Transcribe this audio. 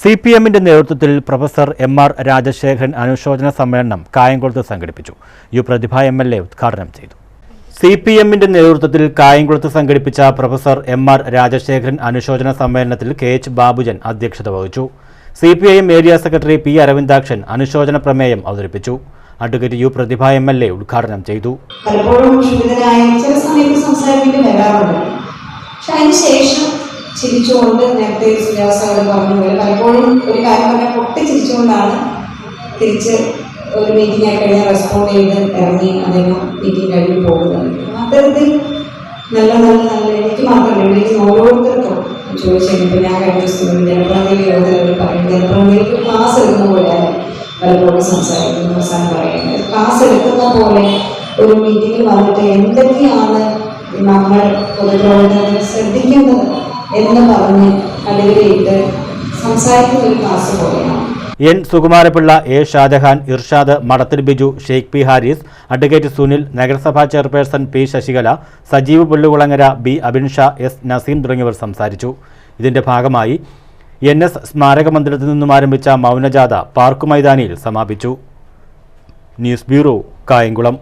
C P എമ്മിന്റെ നേതൃത്വത്തിൽ professor M R Rajasekharan അനുശോചന സമ്മേളനം കായംകുളത്ത് സംഘടിപ്പിച്ചു. U Prathibha M L A ഉദ്ഘാടനം ചെയ്തു. സി പി എമ്മിന്റെ നേതൃത്വത്തിൽ കായംകുളത്ത് സംഘടിപ്പിച്ച പ്രൊഫസർ എം ആർ രാജശേഖരൻ അനുശോചന സമ്മേളനത്തിൽ കെ എച്ച് ബാബുജൻ അധ്യക്ഷത വഹിച്ചു. C P I M area secretary P Aravindakshan അനുശോചന പ്രമേയം അവതരിപ്പിച്ചു. Advocate U Prathibha M L A ഉദ്ഘാടനം ചെയ്തു. പലപ്പോഴും ചില സമയത്ത് സംസാരിക്കേണ്ടി വരാറുണ്ട്. ചിരിച്ചുകൊണ്ട് നേരത്തെ ശ്രീനിവാസങ്ങൾ പറഞ്ഞു. പോലെ പലപ്പോഴും ഒരു കാര്യം പറഞ്ഞാൽ പൊട്ടി ചിരിച്ചുകൊണ്ടാണ് തിരിച്ച് ഒരു മീറ്റിംഗ് ആയി കഴിഞ്ഞാൽ റെസ്പോണ്ട് ചെയ്ത് ഇറങ്ങി അദ്ദേഹം മീറ്റിംഗ് കഴിഞ്ഞ് പോകുന്നത്. അത്തരത്തിൽ നല്ല നല്ല നല്ല എനിക്ക് മാത്രമല്ല എനിക്ക് ഓരോരുത്തർക്കും ചോദിച്ചു കഴിഞ്ഞപ്പോൾ ഞാൻ കഴിഞ്ഞ ദിവസം ജനപ്രതിനിധി യോഗത്തിൽ പറയും ജനപ്രതിനിധിക്ക് ക്ലാസ് എടുക്കുന്ന പോലെയാണ് പലപ്പോഴും സംസാരിക്കുന്നത് അവസാനം പറയുന്നത്. ക്ലാസ് എടുക്കുന്ന പോലെ ഒരു മീറ്റിംഗിൽ വന്നിട്ട് എന്തൊക്കെയാണ് നമ്മൾ പൊതുപ്രവർത്തനത്തിൽ ശ്രദ്ധിക്കേണ്ടത്? എന്ന് പറഞ്ഞ് അടിവരയിട്ട് സംസാരിക്കുന്ന ഒരു ക്ലാസ് പോലെയാണ്. N Sukumarapillai A Shajahan Irshad Madathil Biju Sheikh P Haris advocate Sunil നഗരസഭാ chairperson P Sasikala Sajeev Pullukulangara B Abinsha S Naseem തുടങ്ങിയവർ സംസാരിച്ചു. ഇതിന്റെ ഭാഗമായി എൻ എസ് സ്മാരക മന്ദിരത്തിൽ നിന്നും ആരംഭിച്ച മൗനജാഥ പാർക്ക് മൈതാനിയിൽ സമാപിച്ചു. News bureau Kayamkulam.